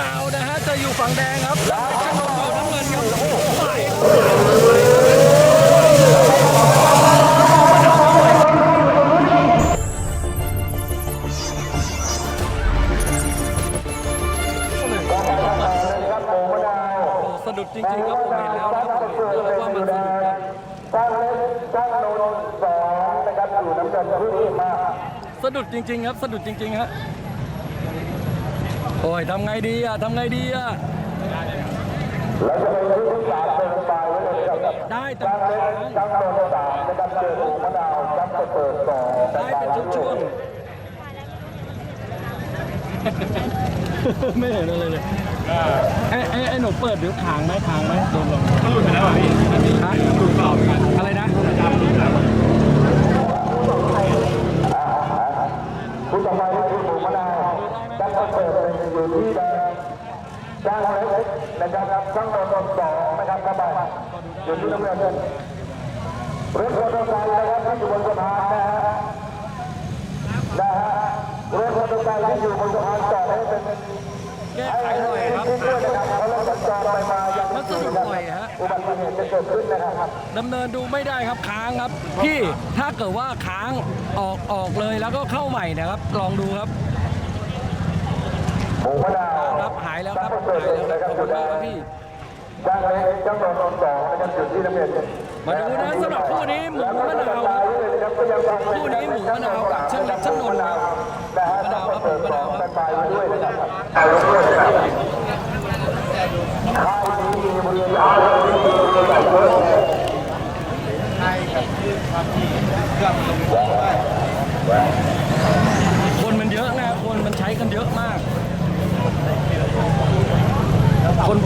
นาวนะฮะจะอยู่ฝั่งแดงครับแล้วช่างนนท์อยู่น้ำเงินครับไปโอ้สะดุดจริงๆครับผมเห็นแล้วนะผมเห็นแล้วว่ามันสะดุดครับช่างเล็กช่างนนสองนะครับอยู่น้ำเงินพื้นที่มากสะดุดจริงๆครับ สะดุดจริงๆฮะ โอ้ยทำไงดีอะทำไงดีอะแล้วจะเป็นพื้นที่สามเป็นปลายไว้เลยนะครับได้แต่ช่างเล็กช่างนนท์สามนะครับเจอหมูมะนาวช่างประเสริฐสองได้เป็นช่วงๆไม่เห็นอะไรเลยไอ้ไอ้ไอ้หนูเปิดเดี๋ยวขางไหมขางไหมโดนลงมันหลุดไปแล้วอะพี่ฮะหลุดเปล่าเหมือนกัน อะไรนะ ดำหลุดแล้ว ผู้ต่อไปคือหมูมะนาวช่างประเสริฐเป็นอยู่ที่แดง ช่างเล็กนะครับช่างนนสองนะครับเข้าไปอยู่ที่น้ำเงินรถมอเตอร์ไซค์นะครับที่อยู่บนสะพานนะฮะนะฮะรถมอเตอร์ไซค์ที่อยู่บนสะพานจอดให้เป็นแก้ไขหน่อยครับมันสะดุดบ่อยฮะอุบัติเหตุจะเกิดขึ้นนะครับดำเนินดูไม่ได้ครับค้างครับพี่ถ้าเกิดว่าค้างออกออกเลยแล้วก็เข้าใหม่นะครับ ลองดูครับ รับหายแล้วครับหายแล้วครับขอบคุณมากครับพี่จ้างเล็กจ้างนนท์สองนะครับอยู่ที่น้นมาดูนะสำหรับคู่นี้หมูมะนาวครับคู่นี้หมูมะนาวกับเช่างเล็กช่างนนท์ครับหมูมะนาวครับหมูมะนาวครับไปไว้ด้วยคนมันเวณอาหารที่มีบริเวณเยอะคนมันเยอะนะคนมันใช้กันเยอะมาก คนส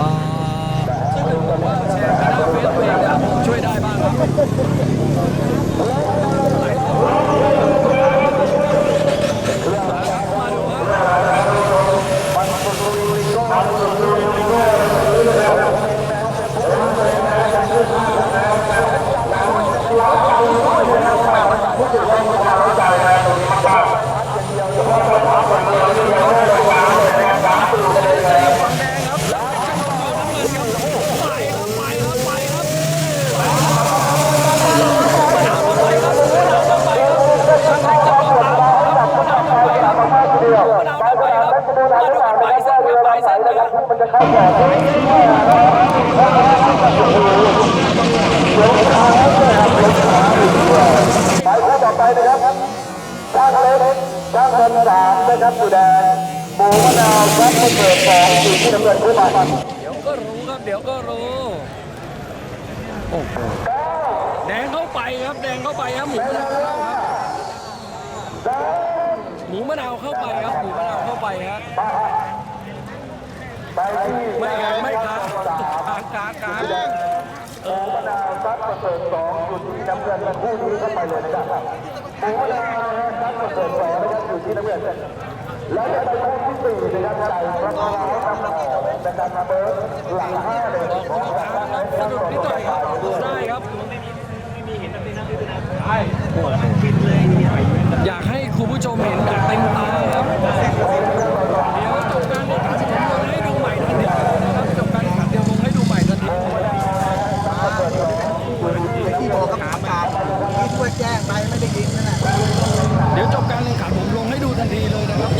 อ่าถ้าเกิดบอกว่าแชร์ไปหน้าเฟซตัวเองนะครับผมช่วยได้บ้างครับมาดูครับ มันจะเข้าก่อน หมายคู่ต่อไปนะครับจ้างเล็กจ้างเงินสามนะครับอยู่แดงหมูมะนาวครับไม่เกิดสองอยู่ที่น้ำเงินขึ้นมาเดี๋ยวก็รู้ครับเดี๋ยวก็รู้โอ้โหแดงเข้าไปครับแดงเข้าไปครับหมูมะนาวเข้าครับหมูมะนาวเข้าไปครับหมูมะนาวเข้าไปฮะไปที่ไม่ครับไม่ครับกลางกลางกลาง หมูมะนาวซัดประเสริฐสองอยู่ที่น้ำเงินคู่นี้เข้าไปเลยนะครับหมูมะนาวซัดประเสริฐสองนะครับอยู่ที่น้ำเงินแล้วจะไปคู่ที่สี่นะครับใจพระพาวทำหอมนะครับเบิร์หลังห้าเลยออกตัวกลางครับสะดุดนิดหน่อยครับได้ครับอยากให้คุณผู้ชมเห็นแบบเต็มตาครับ เดี๋ยวจบการแข่งขันผมลงให้ดูใหม่ทันทีนะครับจบการแข่งขันเดี๋ยวลงให้ดูใหม่ทันที ที่บอกกับประกาศ ที่ช่วยแจ้งไปไม่ได้ยินนั่นแหละเดี๋ยวจบการแข่งขันผมลงให้ดูทันทีเลยนะครับ